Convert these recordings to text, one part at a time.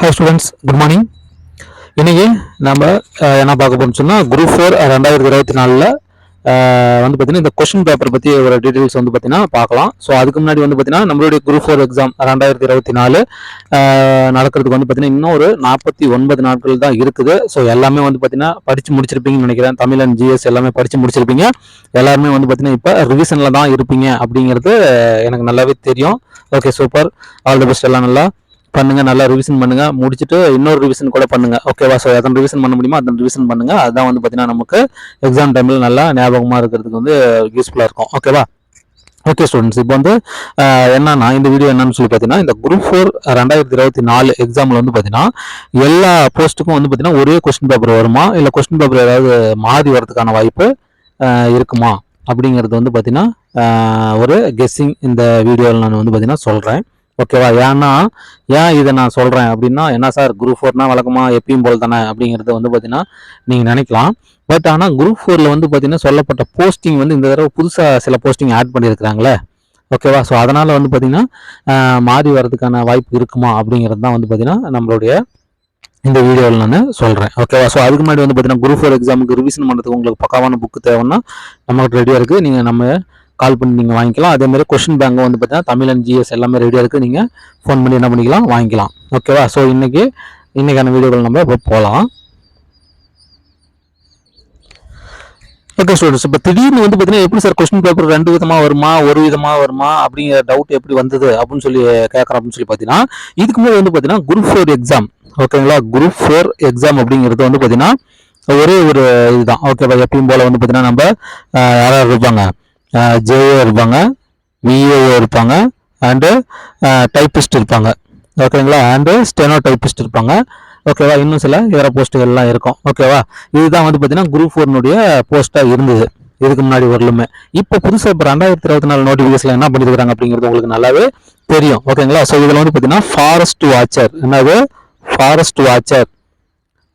Hello students good morning இன்றைக்கி நம்ம என்ன பார்க்க போறோம்னு சொன்னால் குரூப் ஃபோர் ரெண்டாயிரத்தி இருபத்தி நாலில் வந்து பார்த்தீங்கன்னா இந்த கொஷின் பேப்பர் பற்றி ஒரு டீட்டெயில்ஸ் வந்து பார்த்தீங்கன்னா பார்க்கலாம். ஸோ அதுக்கு முன்னாடி வந்து பார்த்தீங்கன்னா நம்மளுடைய குரூப் ஃபோர் எக்ஸாம் ரெண்டாயிரத்தி இருபத்தி நாலு நடக்கிறதுக்கு வந்து பார்த்தீங்கன்னா இன்னும் ஒரு நாற்பத்தி ஒன்பது நாட்கள் தான் இருக்குது. ஸோ எல்லாமே வந்து பார்த்தீங்கன்னா படித்து முடிச்சிருப்பீங்கன்னு நினைக்கிறேன். தமிழ் அண்ட் ஜிஎஸ் எல்லாமே படித்து முடிச்சிருப்பீங்க. எல்லாருமே வந்து பார்த்தீங்கன்னா இப்போ ரிவிஷனில் தான் இருப்பீங்க அப்படிங்கிறது எனக்கு நல்லாவே தெரியும். Okay super all the best எல்லாம் நல்லா. பண்ணுங்க நல்லா ரிவிஷன் பண்ணுங்க. முடிச்சுட்டு இன்னொரு ரிவிஷன் கூட பண்ணுங்க. ஓகேவா ஸோ எத்தனை ரிவிஷன் பண்ண முடியுமோ அத்தனை ரிவிஷன் பண்ணுங்க. அதுதான் வந்து பார்த்தீங்கன்னா நமக்கு எக்ஸாம் டைமில் நல்லா ஞாபகமாக இருக்கிறதுக்கு வந்து யூஸ்ஃபுல்லாக இருக்கும். ஓகேவா ஓகே ஸ்டூடெண்ட்ஸ் இப்போ வந்து என்னன்னா இந்த வீடியோ என்னன்னு சொல்லி பார்த்தீங்கன்னா இந்த குரூப் ஃபோர் ரெண்டாயிரத்தி இருபத்தி நாலு எக்ஸாமில் வந்து பார்த்தீங்கன்னா எல்லா போஸ்ட்டுக்கும் வந்து பார்த்தீங்கன்னா ஒரே கொஸ்டின் பேப்பர் வருமா? இல்லை கொஸ்டின் பேப்பர் ஏதாவது மாறி வரதுக்கான வாய்ப்பு இருக்குமா? அப்படிங்கிறது வந்து பார்த்தீங்கன்னா ஒரு கெஸ்ஸிங் இந்த வீடியோவில் நான் வந்து பார்த்தீங்கன்னா சொல்கிறேன் ஓகேவா? ஏன்னா ஏன் இதை நான் சொல்கிறேன் அப்படின்னா என்ன சார் குரூப் ஃபோர்னா வழக்கமாக எப்பயும் போல் தானே அப்படிங்கிறது வந்து பார்த்தீங்கன்னா நீங்கள் நினைக்கலாம். பட் ஆனால் குரூப் ஃபோரில் வந்து பார்த்தீங்கன்னா சொல்லப்பட்ட போஸ்டிங் வந்து இந்த தடவை புதுசாக சில போஸ்டிங் ஆட் பண்ணியிருக்கிறாங்களே. ஓகேவா? ஸோ அதனால் வந்து பார்த்திங்கன்னா மாறி வர்றதுக்கான வாய்ப்பு இருக்குமா அப்படிங்கிறது தான் வந்து பார்த்திங்கன்னா நம்மளுடைய இந்த வீடியோவில் நான் சொல்கிறேன் ஓகேவா? ஸோ அதுக்கு முன்னாடி வந்து பார்த்தீங்கன்னா குரூப் ஃபோர் எக்ஸாமுக்கு ரிவிஷன் பண்ணுறதுக்கு உங்களுக்கு பக்காவான புக்கு தேவைன்னா நம்மகிட்ட ரெடியாக இருக்குது நீங்கள் நம்ம கால் பண்ணி நீங்கள் வாங்கிக்கலாம். அதே மாதிரி கொஷின் பேங்க் வந்து பார்த்தீங்கன்னா தமிழ் அண்ட் ஜிஎஸ் எல்லாமே ரெடியாக இருக்குது நீங்கள் ஃபோன் பண்ணி என்ன பண்ணிக்கலாம்? வாங்கிக்கலாம். ஓகேவா ஸோ இன்றைக்கி இன்றைக்கான வீடியோவில் நம்ம இப்போ போகலாம் ஓகே ஸ்டூடெண்ட்ஸ் இப்போ திடீர்னு வந்து பார்த்தீங்கன்னா எப்படி சார் கொஸ்டின் பேப்பர் ரெண்டு விதமாக வருமா? ஒரு விதமாக வருமா? அப்படிங்கிற டவுட் எப்படி வந்தது? அப்படின்னு சொல்லி கேட்குறோம் அப்படின்னு சொல்லி பார்த்தீங்கன்னா இதுக்கு முன்னாடி வந்து பார்த்தீங்கன்னா குரூப் ஃபோர் எக்ஸாம் ஓகேங்களா குரூப் ஃபோர் எக்ஸாம் அப்படிங்கிறது வந்து பார்த்தீங்கன்னா ஒரே ஒரு இதுதான். ஓகேவா எப்பயும் போல் வந்து பார்த்தீங்கன்னா நம்ம யாராவது இருப்பாங்க? ஜேஓ இருப்பாங்க விஏஓ இருப்பாங்க அண்டு டைப்பிஸ்ட் இருப்பாங்க. ஓகேங்களா அண்டு ஸ்டெனோ டைப்பிஸ்ட் இருப்பாங்க. ஓகேவா இன்னும் சில இதர போஸ்ட்டுகள்லாம் இருக்கும். ஓகேவா இதுதான் வந்து பார்த்தீங்கன்னா குரூப் ஃபோர்னுடைய போஸ்ட்டாக இருந்தது. இதுக்கு முன்னாடி வரலுமே. இப்போ புதுசாக இப்போ ரெண்டாயிரத்தி இருபத்தி நாலு நோட்டிஃபிகேஷன் என்ன பண்ணியிருக்காங்க அப்படிங்கிறது உங்களுக்கு நல்லாவே தெரியும். ஓகேங்களா ஸோ இதில் வந்து பார்த்தீங்கன்னா ஃபாரஸ்ட் வாட்சர் என்னது? ஃபாரஸ்ட் வாட்சர்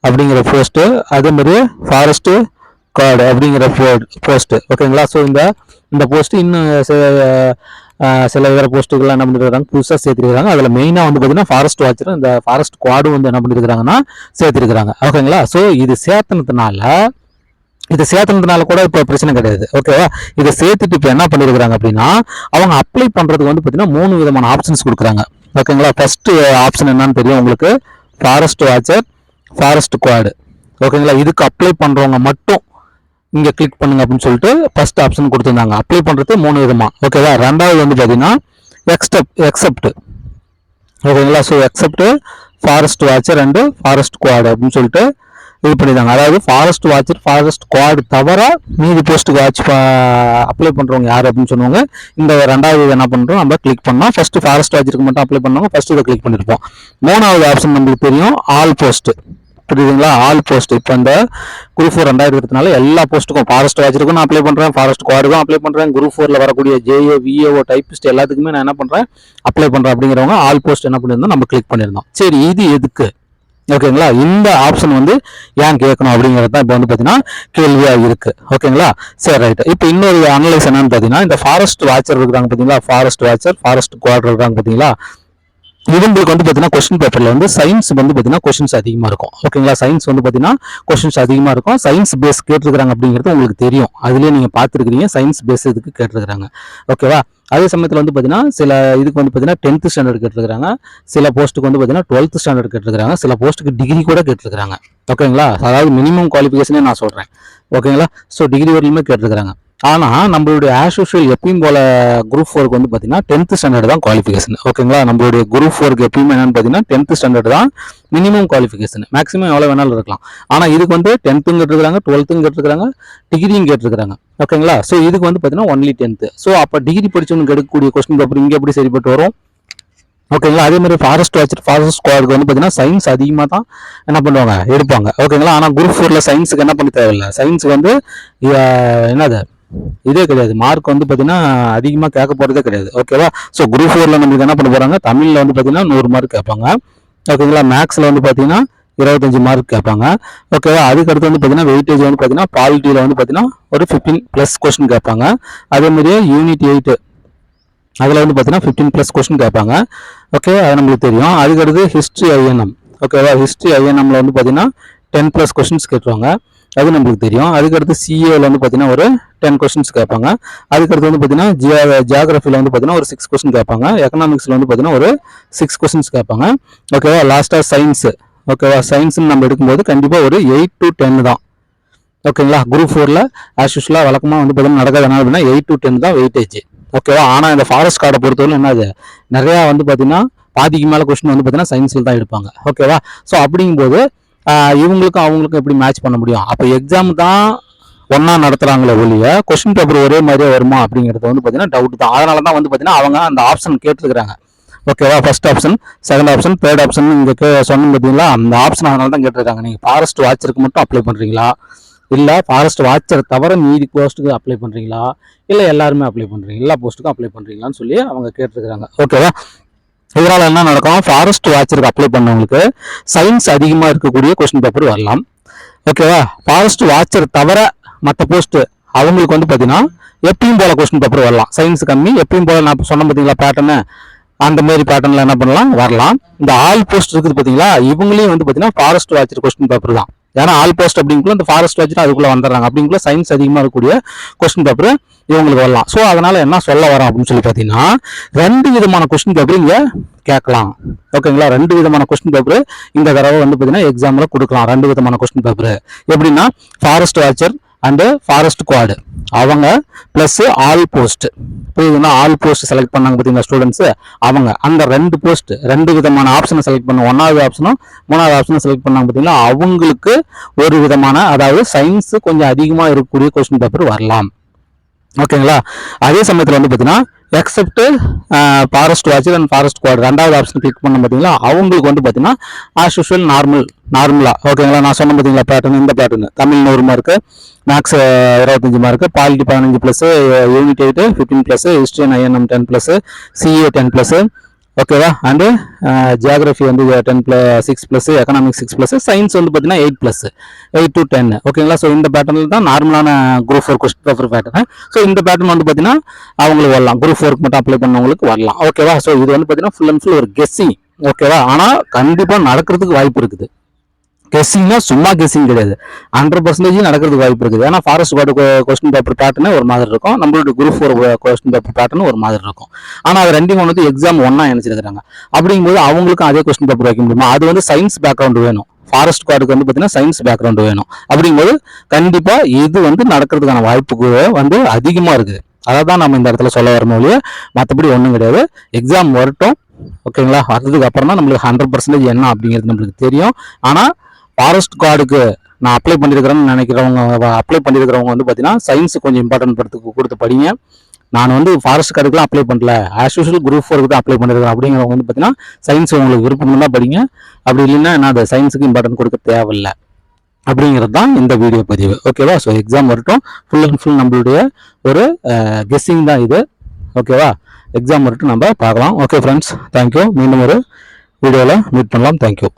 அப்படிங்கிற போஸ்ட்டு அதே மாதிரி ஃபாரஸ்ட்டு கார்டு அப்படிங்கிற போஸ்ட்டு ஓகேங்களா ஸோ இந்த இந்த போஸ்ட்டு இன்னும் சில வேறு சில போஸ்ட்டுகள்லாம் என்ன பண்ணிருக்காங்க? புதுசாக சேர்த்துருக்காங்க. அதில் மெயினாக வந்து பார்த்தீங்கன்னா ஃபாரஸ்ட் வாட்சரும் இந்த ஃபாரஸ்ட் குவாடும் வந்து என்ன பண்ணியிருக்கிறாங்கன்னா சேர்த்துருக்காங்க ஓகேங்களா ஸோ இது சேர்த்தனதுனால இது சேர்த்தனதுனால கூட இப்போ பிரச்சனை கிடையாது. ஓகேவா இதை சேர்த்துட்டு இப்போ என்ன பண்ணியிருக்கிறாங்க அப்படின்னா அவங்க அப்ளை பண்ணுறதுக்கு வந்து பார்த்தீங்கன்னா மூணு விதமான ஆப்ஷன்ஸ் கொடுக்குறாங்க. ஓகேங்களா ஃபஸ்ட்டு ஆப்ஷன் என்னன்னு தெரியும் உங்களுக்கு. ஃபாரஸ்ட் வாட்சர் ஃபாரஸ்ட் குவாடு ஓகேங்களா இதுக்கு அப்ளை பண்ணுறவங்க மட்டும் இங்கே கிளிக் பண்ணுங்க அப்படின்னு சொல்லிட்டு ஃபர்ஸ்ட் ஆப்ஷன் கொடுத்துருந்தாங்க. அப்ளை பண்ணுறது மூணு விதமாக ஓகேவா ரெண்டாவது வந்து பார்த்தீங்கன்னா எக்ஸ்டப் எக்ஸப்ட் ஓகேங்களா so except forest watcher and forest guard அப்படின்னு சொல்லிட்டு இது பண்ணியிருந்தாங்க அதாவது ஃபாரஸ்ட் வாட்சர் ஃபாரஸ்ட் குவாடு தவிர மீதி போஸ்ட்டுக்கு வாட்ச் அப்ளை பண்ணுறவங்க யார் அப்படின்னு சொன்னவங்க இந்த ரெண்டாவது இது என்ன பண்ணுறோம் நம்ம கிளிக் பண்ணோம் ஃபஸ்ட்டு ஃபாரஸ்ட் வாட்சருக்கு மட்டும் அப்ளை பண்ணவங்க ஃபஸ்ட்டு இதை கிளிக் பண்ணியிருப்போம் மூணாவது ஆப்ஷன் நம்மளுக்கு தெரியும் ஆல் போஸ்ட்டு புரியுதுங்களா? ஆல் போஸ்ட் இப்போ இந்த குரூப் ஃபோர் ரெண்டாயிரத்தி இருபத்தினால எல்லா போஸ்ட்டுக்கும் ஃபாரஸ்ட் வாட்சருக்கும் நான் அப்ளை பண்ணுறேன் ஃபாரஸ்ட் குவாடுக்கும் அப்ளை பண்ணுறேன் குரூப் ஃபோரில் வரக்கூடிய ஜேஏ விஏஓ டைப்பிஸ்ட் எல்லாத்துக்குமே நான் என்ன பண்ணுறேன் அப்ளை பண்ணுறேன் அப்படிங்கிறவங்க ஆல் போஸ்ட் என்ன பண்ணியிருந்தோம் நம்ம கிளிக் பண்ணியிருந்தோம் சரி இது எதுக்கு? ஓகேங்களா இந்த ஆப்ஷன் வந்து ஏன் கேட்கணும் அப்படிங்கிறது தான் இப்போ வந்து பார்த்தீங்கன்னா கேள்வியாக இருக்குது ஓகேங்களா சரி ரைட் இப்போ இன்னொரு அனலைஸ் என்னன்னு பார்த்தீங்கன்னா இந்த ஃபாரஸ்ட் வாட்சர் இருக்கிறாங்க பார்த்தீங்களா ஃபாரஸ்ட் வாட்சர் ஃபாரஸ்ட் குவார்டர் இருக்காங்க பார்த்தீங்களா இவங்களுக்கு வந்து பார்த்தீங்கன்னா கொஸ்டின் பேப்பரில் வந்து சயின்ஸ் வந்து பார்த்தீங்கன்னா கொஸ்டின்ஸ் அதிகமாக இருக்கும். ஓகேங்களா சயின்ஸ் வந்து பார்த்தீங்கன்னா கொஸ்டின்ஸ் அதிகமாக இருக்கும். சயின்ஸ் பேஸ் கேட்டிருக்கிறாங்க அப்படிங்கிறது உங்களுக்கு தெரியும். அதுலேயே நீங்கள் பார்த்துருக்கிறீங்க சயின்ஸ் பேஸ் இதுக்கு கேட்டிருக்கிறாங்க. ஓகேவா அதே சமயத்தில் வந்து பார்த்தீங்கன்னா சில இதுக்கு வந்து பார்த்தீங்கன்னா டென்த்து ஸ்டாண்டர்ட் கேட்டிருக்கிறாங்க. சில போஸ்ட்டுக்கு வந்து பார்த்தீங்கன்னா டுவெல்த் ஸ்டாண்டர்ட் கேட்டிருக்கிறாங்க. சில போஸ்ட்டுக்கு டிகிரி கூட கேட்டிருக்கிறாங்க. ஓகேங்களா அதாவது மினிமம் குவாலிஃபிகேஷனே நான் சொல்கிறேன் ஓகேங்களா ஸோ டிகிரி வரையிலுமே கேட்டிருக்கிறாங்க. ஆனால் நம்மளுடைய ஆஸ் யூஷுவல் எப்பயும் போல குரூப் ஃபோருக்கு வந்து பார்த்தீங்கன்னா டென்த் ஸ்டாண்டர்ட் தான் குவாலிஃபிகேஷன் ஓகேங்களா? நம்மளுடைய குரூப் ஃபோருக்கு எப்பயுமே என்னென்னு பார்த்தீங்கன்னா டென்த் ஸ்டாண்டர்ட் தான் மினிமம் குவாலிஃபிகேஷன் மேக்ஸிமம் எவ்வளோ வேணாலும் இருக்கலாம். ஆனால் இதுக்கு வந்து டென்த்தும் கேட்டிருக்காங்க டுவெல்த்தும் கேட்டிருக்காங்க டிகிரியும் கேட்டிருக்காங்க ஓகேங்களா? ஸோ இதுக்கு வந்து பார்த்தீங்கன்னா ஒன்லி டென்த்து ஸோ அப்போ டிகிரி படிச்சவனுக்கு எடுக்கக்கூடிய கொஸ்டின் பேப்பர் இங்கே எப்படி சரிப்பட்டு வரும்? ஓகேங்களா? அதே மாதிரி ஃபாரஸ்ட் வாட்சர் ஃபாரஸ்ட் ஸ்குவாடுக்கு வந்து பார்த்தீங்கன்னா சயின்ஸ் அதிகமாக தான் என்ன பண்ணுவாங்க? எடுப்பாங்க. ஓகேங்களா? ஆனால் குரூப் ஃபோரில் சயின்ஸுக்கு என்ன பண்ண தேவையில்லை? சயின்ஸுக்கு வந்து என்னது? இதே கிடையாது. மார்க் வந்து பார்த்தீங்கன்னா அதிகமாக கேட்க போகிறதே கிடையாது. ஓகேவா ஸோ குரூப் ஃபோரில் நம்மளுக்கு என்ன பண்ண போகிறாங்க தமிழில் வந்து பார்த்தீங்கன்னா நூறு மார்க் கேட்பாங்க. ஓகேங்களா மேக்ஸில் வந்து பார்த்தீங்கன்னா இருபத்தஞ்சு மார்க் கேட்பாங்க. ஓகேவா அதுக்கடுத்து வந்து பார்த்தீங்கன்னா வெயிட்டேஜ் வந்து பார்த்தீங்கன்னா பாலிட்டியில் வந்து பார்த்தீங்கன்னா ஒரு ஃபிஃப்டீன் ப்ளஸ் கொஸ்டின் கேட்பாங்க. அதே மாதிரியே யூனிட் எயிட் அதில் வந்து பார்த்தீங்கன்னா ஃபிஃப்டீன் ப்ளஸ் கொஸ்டின் கேட்பாங்க. ஓகே அது நம்மளுக்கு தெரியும். அதுக்கடுத்து ஹிஸ்ட்ரி ஐஎன்எம் ஓகேவா ஹிஸ்ட்ரி ஐஎன்எம்மில் வந்து பார்த்தீங்கன்னா டென் ப்ளஸ் கொஸ்டின்ஸ் கேட்டுருவாங்க. அது நம்மளுக்கு தெரியும். அதுக்கடுத்து சிஏவில் வந்து பார்த்தீங்கன்னா ஒரு டென் கொஸ்டின்ஸ் கேட்பாங்க. அதுக்கடுத்து வந்து பார்த்தீங்கன்னா ஜியா ஜியாகிரஃபியில் வந்து பார்த்தீங்கன்னா ஒரு சிக்ஸ் கொஸ்டின் கேட்பாங்க. எக்கனாமிக்ஸில் வந்து பார்த்தீங்கன்னா ஒரு சிக்ஸ் கொஸ்டின்ஸ் கேட்பாங்க. ஓகேவா லாஸ்ட்டாக சயின்ஸு ஓகேவா சயின்ஸ்னு நம்ம எடுக்கும்போது கண்டிப்பாக ஒரு எயிட் டு டென் தான். ஓகேங்களா குரூப் ஃபோரில் ஆஸ் யூஸ்வலாக வழக்கமாக வந்து பார்த்தீங்கன்னா நடக்காத அப்படின்னா எயிட் டு டென் தான் வெயிட்டேஜ் ஓகேவா ஆனால் இந்த ஃபாரஸ்ட் கார்டை பொறுத்தவரை என்னது நிறையா வந்து பார்த்தீங்கன்னா பாதிக்கு மேலே கொஸ்டின் வந்து பார்த்தீங்கன்னா சயின்ஸில் தான் எடுப்பாங்க. ஓகேவா ஸோ அப்படிங்கும்போது இவங்களுக்கும் அவங்களுக்கும் எப்படி மேட்ச் பண்ண முடியும்? அப்போ எக்ஸாம் தான் ஒன்றா நடத்துகிறாங்களே ஒழிய கொஸ்டின் பேப்பர் ஒரே மாதிரியே வருமா அப்படிங்கிறது வந்து பார்த்தீங்கன்னா டவுட் தான். அதனால தான் வந்து பார்த்தீங்கன்னா அவங்க அந்த ஆப்ஷன் கேட்டுருக்குறாங்க. ஓகேவா first option second option third option இங்கே கே சொன்னோம் பார்த்தீங்களா அந்த ஆப்ஷன் அதனால தான் கேட்டிருக்காங்க. நீங்கள் ஃபாரஸ்ட் வாட்சருக்கு மட்டும் அப்ளை பண்ணுறீங்களா இல்லை ஃபாரஸ்ட் வாட்சர் தவிர மீதி போஸ்ட்டுக்கு அப்ளை பண்ணுறீங்களா இல்லை எல்லாருமே அப்ளை பண்ணுறீங்க எல்லா போஸ்ட்டுக்கும் அப்ளை பண்ணுறீங்களான்னு சொல்லி அவங்க கேட்டிருக்கிறாங்க. ஓகேவா இதனால் என்ன நடக்கும்? ஃபாரஸ்ட் வாட்சருக்கு அப்ளை பண்ணவங்களுக்கு. சயின்ஸ் அதிகமாக இருக்கக்கூடிய கொஸ்டின் பேப்பர் வரலாம். ஓகேவா ஃபாரஸ்ட் வாட்சர் தவிர மற்ற போஸ்ட் அவங்களுக்கு வந்து பார்த்தீங்கன்னா எப்பயும் போல கொஸ்டின் பேப்பர் வரலாம். சயின்ஸ் கம்மி எப்பயும் போல நான் சொன்ன பார்த்தீங்களா பேட்டர்னு அந்த மாதிரி பேட்டர்னில் என்ன பண்ணலாம்? வரலாம். இந்த ஆல் போஸ்ட் இருக்குது பார்த்தீங்களா இவங்களையும் வந்து பார்த்தீங்கன்னா ஃபாரஸ்ட் வாட்சர் கொஸ்டின் பேப்பர் தான். ஏன்னா ஆல் போஸ்ட் அப்படிங்குள்ள இந்த ஃபாரஸ்ட் வச்சுட்டு அதுக்குள்ளே வந்துடுறாங்க. அப்படிங்குள்ள சயின்ஸ் அதிகமாக இருக்கக்கூடிய கொஸ்டின் பேப்பர் இவங்களுக்கு வரலாம். ஸோ அதனால என்ன சொல்ல வரோம் அப்படின்னு சொல்லி பார்த்தீங்கன்னா ரெண்டு விதமான கொஸ்டின் பேப்பர் இங்கே கேட்கலாம். ஓகேங்களா ரெண்டு விதமான கொஸ்டின் பேப்பர் இந்த தடவை வந்து பார்த்தீங்கன்னா எக்ஸாமில் கொடுக்கலாம். ரெண்டு விதமான கொஸ்டின் பேப்பர் எப்படின்னா forest watcher and forest guard அவங்க ப்ளஸ் ஆல் போஸ்ட் புரியுதுன்னா ஆல் போஸ்ட் செலக்ட் பண்ணாங்க பார்த்தீங்களா ஸ்டூடெண்ட்ஸு அவங்க அந்த ரெண்டு போஸ்ட் ரெண்டு விதமான ஆப்ஷனை செலக்ட் பண்ண ஒன்றாவது ஆப்ஷனும் மூணாவது ஆப்ஷனும் செலக்ட் பண்ணாங்க பார்த்தீங்களா அவங்களுக்கு ஒரு விதமான அதாவது சயின்ஸு கொஞ்சம் அதிகமாக இருக்கக்கூடிய கொஸ்டின் பேப்பர் வரலாம். ஓகேங்களா அதே சமயத்தில் வந்து பார்த்தீங்கன்னா except forest watcher and forest guard ரெண்டாவது ஆப்ஷன் கிளிக் பண்ண பார்த்தீங்களா? அவங்களுக்கு வந்து பார்த்தீங்கன்னா ஆஸ் யூஷுவல் நார்மல் நார்மலாக ஓகேங்களா நான் சொன்ன பார்த்தீங்களா பேட்டர்ன் இந்த பேட்டர்னு தமிழ் நூறு மார்க்கு மேக்ஸ் இருபத்தஞ்சு மார்க்கு பாலிட்டி பதினஞ்சு plus unit eight fifteen plus history and INM ten plus CA ten plus ஓகேவா அண்டு ஜியாகிரஃபி வந்து ten plus six plus economics six plus science வந்து பார்த்தீங்கன்னா eight plus eight to ten ஓகேங்களா so இந்த பேட்டர்னில் தான் நார்மலான group four question paper pattern so இந்த பேட்டர்ன் வந்து பார்த்தீங்கன்னா அவங்களுக்கு வரலாம். குரூப் ஃபோருக்கு மட்டும் அப்ளை பண்ணவங்களுக்கு வரலாம். ஓகேவா ஸோ இது வந்து பார்த்தீங்கன்னா ஃபுல் அண்ட் ஃபுல் ஒரு கெஸ்ஸிங் ஓகேவா ஆனால் கண்டிப்பாக நடக்கிறதுக்கு வாய்ப்பு இருக்குது. கெஸ்ஸிங்னா சும்மா கெஸ்ஸிங் கிடையாது. ஹண்ட்ரட் பர்சன்டேஜ் நடக்கிறதுக்கு வாய்ப்பு இருக்குது. ஏன்னா ஃபாரஸ்ட் கார்டு கொஸ்டின் பேப்பர் பேட்டர்னே ஒரு மாதிரி இருக்கும். நம்மளோட group four question paper pattern ஒரு மாதிரி இருக்கும். ஆனால் அது ரெண்டையும் வந்து எக்ஸாம் ஒன்றா நினச்சிருக்கிறாங்க. அப்படிங்கும்போது அவங்களுக்கும் அதே கொஸ்டின் பேப்பர் வைக்க முடியுமா? அது வந்து சயின்ஸ் பேக்ரவுண்ட் வேணும். ஃபாரஸ்ட் கார்டுக்கு வந்து பார்த்தீங்கன்னா சயின்ஸ் பேக்ரவுண்ட் வேணும். அப்படிங்கும்போது கண்டிப்பாக இது வந்து நடக்கிறதுக்கான வாய்ப்புக்கு வந்து அதிகமாக இருக்குது. அதை தான் நம்ம இந்த இடத்துல சொல்ல வரணும் மற்றபடி ஒன்றும் கிடையாது. எக்ஸாம் வரட்டும். ஓகேங்களா வர்றதுக்கு அப்புறம் தான் நம்மளுக்கு ஹண்ட்ரட் பர்சன்டேஜ் என்ன அப்படிங்கிறது நம்மளுக்கு தெரியும். ஆனால் ஃபாரஸ்ட் கார்டுக்கு நான் அப்ளை பண்ணியிருக்கிறேன்னு நினைக்கிறவங்க அப்ளை பண்ணியிருக்கிறவங்க வந்து பார்த்தீங்கன்னா சயின்ஸ் கொஞ்சம் இம்பார்ட்டன்ட் படுத்து கொடுத்து படிங்க. நான் வந்து ஃபாரஸ்ட் கார்டுக்குலாம் அப்ளை பண்ணல. ஆஸ் யூஷுவல் குரூப் ஃபோருக்கு தான் அப்ளை பண்ணியிருக்கேன் அப்படிங்கிறவங்க வந்து பார்த்தீங்கன்னா சயின்ஸ் உங்களுக்கு விருப்பம் தான் படிங்க. அப்படி இல்லைன்னா நான் அந்த சயின்ஸுக்கு இம்பார்ட்டன்ட் கொடுக்க தேவையில்லை. அப்படிங்கிறது தான் இந்த வீடியோ பதிவு. ஓகேவா ஸோ எக்ஸாம் வரட்டும். ஃபுல் அண்ட் ஃபுல் நம்மளுடைய ஒரு கெஸ்ஸிங் தான் இது. ஓகேவா எக்ஸாம் வரட்டும். நம்ம பார்க்கலாம். ஓகே ஃப்ரெண்ட்ஸ் தேங்க்யூ மீண்டும் ஒரு வீடியோவில் மீட் பண்ணலாம். தேங்க்யூ